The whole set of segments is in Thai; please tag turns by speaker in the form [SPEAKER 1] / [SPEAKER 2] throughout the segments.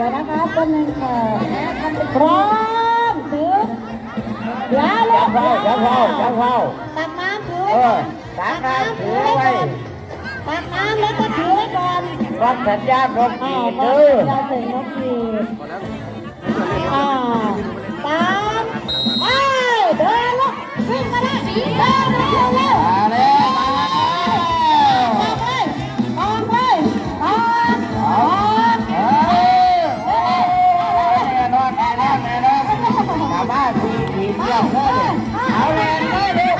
[SPEAKER 1] ดี๋ยวนะคะต้นหนึ่งค่ะพร้อมถือเดี๋ยวลู
[SPEAKER 2] จั
[SPEAKER 1] ก
[SPEAKER 2] บเข้าจับเข้าจับเข้า
[SPEAKER 1] ตักน้ำถือ
[SPEAKER 2] เอ
[SPEAKER 1] ไว้
[SPEAKER 2] อ
[SPEAKER 1] ก่อน
[SPEAKER 2] ตักน้ำถือไว้
[SPEAKER 1] ตักน้ำแล้วก็ถือไว้ก่อน
[SPEAKER 2] วัดสัญญาณนก
[SPEAKER 1] อ้า
[SPEAKER 2] ขี
[SPEAKER 1] ว
[SPEAKER 2] ด
[SPEAKER 1] มา
[SPEAKER 2] เด้อ
[SPEAKER 1] ถึงนกขีด เดีย
[SPEAKER 2] วเลยเอาแรงเลยดิแรง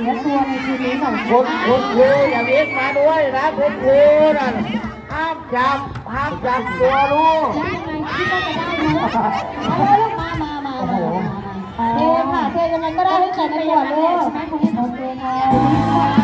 [SPEAKER 1] สียตัวในคืนนี้ของ
[SPEAKER 2] คุณคุณครูอย่าวิ่งมาด้วยนะคุณครูนั่นห้ามจับห้ามจับตัวลูก
[SPEAKER 1] ยังไงคิดว่าจะได้ไหมเอาเลยลูกมามามามาเทค่ะเทยังไงก็ได้ให้ใส่ในขวเลยใช่ไหมโอเคค่ะ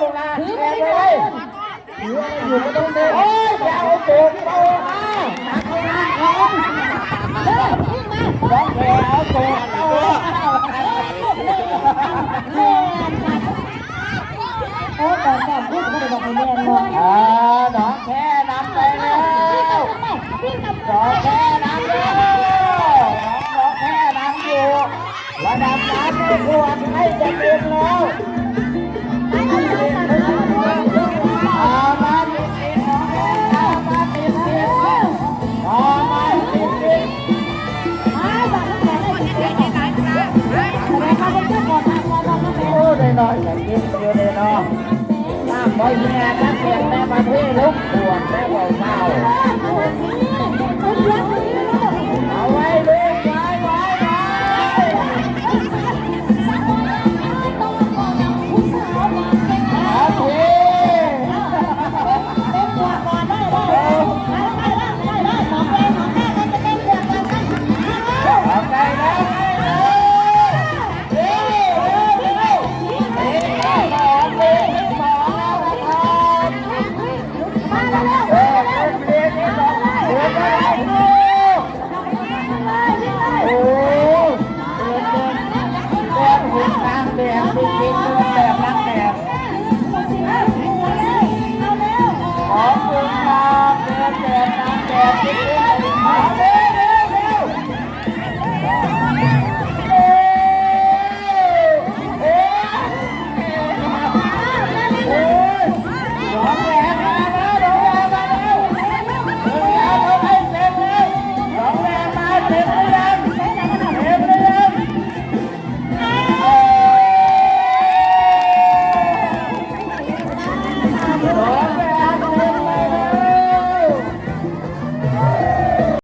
[SPEAKER 2] รงไปเร็วลูกนะแรงไปเลยถืออะไรอยู่ก็ต้องเดินโอ้ยอย่าเอาตัวโตมาตักเอาน้ำของน้องแวงเอาตัวโต
[SPEAKER 1] โอ้แต่แต่พูดก็เลยบอกไปเรียนเลย
[SPEAKER 2] อ่าน้องแค่นำไปแล้วน้องแค่ น้อยแต่กินอยู่ได้น้อยน้ำบ่อยแย่นักเพียนแม่มาเทลุกปวดแม่บอยเศร้า
[SPEAKER 1] Thank you.